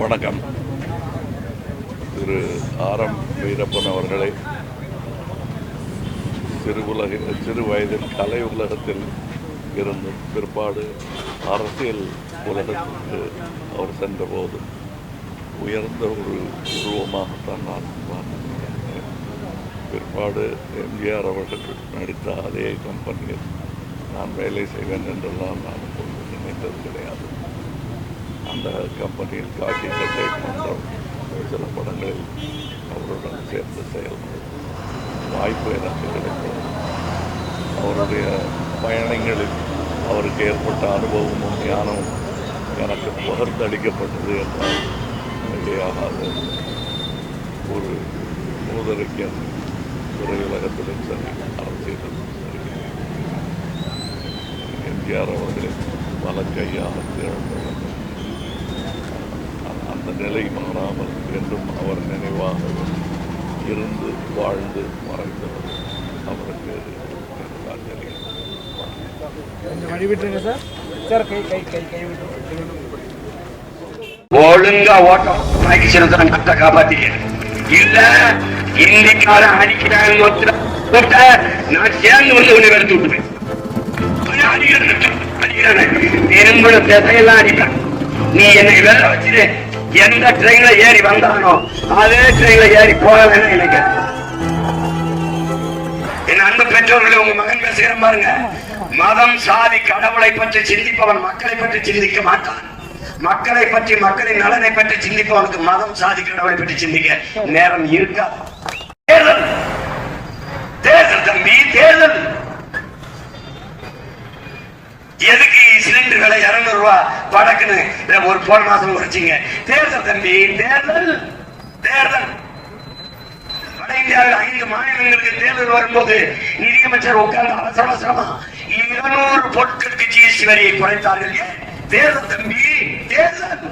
வணக்கம். திரு R M Veerappan அவர்களை சிறு உலக சிறு வயதில் கலை உலகத்தில் இருந்தும் பிற்பாடு அரசியல் உலகத்திற்கு அவர் சென்றபோது உயர்ந்த ஒரு உருவமாகத்தான் நான் பார்க்கிறேன் பிற்பாடு எம்ஜிஆர் அவர்கள் நடித்த அதே கம்பெனியில் நான் வேலை செய்வேன் என்றெல்லாம் நான் நினைத்தது கிடையாது. அந்த கம்பெனியில் காட்டி சட்டை போன்ற சில படங்களில் அவருடன் சேர்ந்து செயல்படும் வாய்ப்பு எனக்கு கிடைக்கும் அவருடைய பயணங்களில் அவருக்கு ஏற்பட்ட அனுபவமும் ஞானமும் எனக்கு பகிர்ந்தளிக்கப்பட்டது என்றால் மிகையாகாது ஒரு மூதறிஞர் திரையுலகத்திலும் சரி அரசியலிலும் சரி. எம்ஜிஆர் அவர்களின் வலக்கையாக திகழ்ந்தவர் அந்த நிலை மாறாமல் என்றும் அவர் நினைவாக இருந்து வாழ்ந்து மறைந்தவர். அவருக்கு அஞ்சலி சார். சார் கை கை கை கை ஒழுங்கா ஓட்டம். சின்னத்தனம் கட்ட காப்பாத்தீங்க இல்ல இன்னைக்காரன் அடிக்கிறாங்க நான் சேர்ந்து வந்து உன்னை வெறுத்து விட்டுவேன் அடிக்கிறான், அடிக்கிறான். திசையெல்லாம் அடிப்பான். நீ என்னை வேலை வச்சுட்டு எந்த ட்ரெயின்ல ஏறி வந்தானோ அதே ட்ரெயின்ல ஏறி போக வேணும் எனக்கு என் அன்பு பெற்றோர்களே உங்க மகன் பேசுகிற பாருங்க. மதம் சாதி கடவுளை பற்றி சிந்திப்பவன் மக்களை பற்றி சிந்திக்க மாட்டான். மக்களை பற்றி மக்களின் நலனை பற்றி சிந்திப்பவனுக்கு மதம் சாதி கடவுளை பற்றி சிந்திக்க நேரம் இருக்கா? தேர்தல். தேர்தல் தம்பி தேர்தல். எதுக்கு சிலிண்டர் விலை இருநூறு ரூபா படக்குன்னு ஒரு போன மாசம் குறைச்சிங்க. தேர்தல் தம்பி தேர்தல் தேர்தல். வட இந்தியாவில் ஐந்து மாநிலங்களுக்கு தேர்தல் வரும்போது நிதியமைச்சர் உட்கார்ந்து அவசர அவசரமா இருநூறு பொருட்களுக்கு ஜிஎஸ்டி வரியை குறைத்தார்கள். தேர்தல் தம்பி தேர்தல்.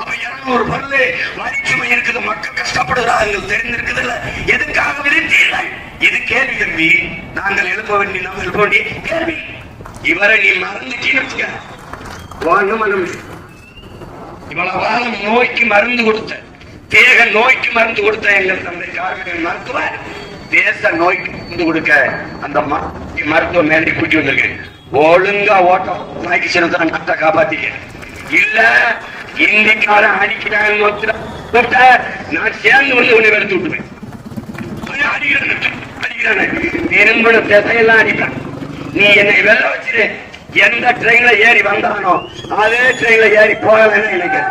அப்ப இருநூறு பல்லு வரிச்சுமை இருக்குது. மக்கள் கஷ்டப்படுகிறார்கள் தெரிந்திருக்குது இல்ல எதுக்காக விதித்தீர்கள்? இது கேள்வி தம்பி. நாங்கள் எழுப்ப வேண்டிய நம்ம எழுப்ப வேண்டிய கேள்வி. இவரை நீ மறந்துட்டீன்னு இவ்வளவு காலம் நோய்க்கு மருந்து கொடுத்த தேக நோய்க்கு மருந்து கொடுத்த எங்கள் தந்தை கார்மிகன் மருத்துவர் தேச நோய்க்கு மருந்து கொடுக்க அந்த மருத்துவ மேலே கூட்டி வந்திருக்கேன் ஒழுங்கா ஓட்டம். நாய்க்கு சின்னத்தனம் கட்ட காப்பாத்தீங்க இல்ல இந்திக்காரன் அடிக்கிறாங்க ஒருத்தர் நான் சேர்ந்து வந்து உன்னை வெறுத்து விட்டுவேன் அடிக்கிறான், அடிக்கிறான். திரும்புன திசையெல்லாம் அடிப்பான். நீ என்னை வெல்ல வச்சிரு. எந்த ட்ரெயின்ல ஏறி வந்தானோ அதே ட்ரெயின்ல ஏறி போகலன்னு நினைக்கிறேன்.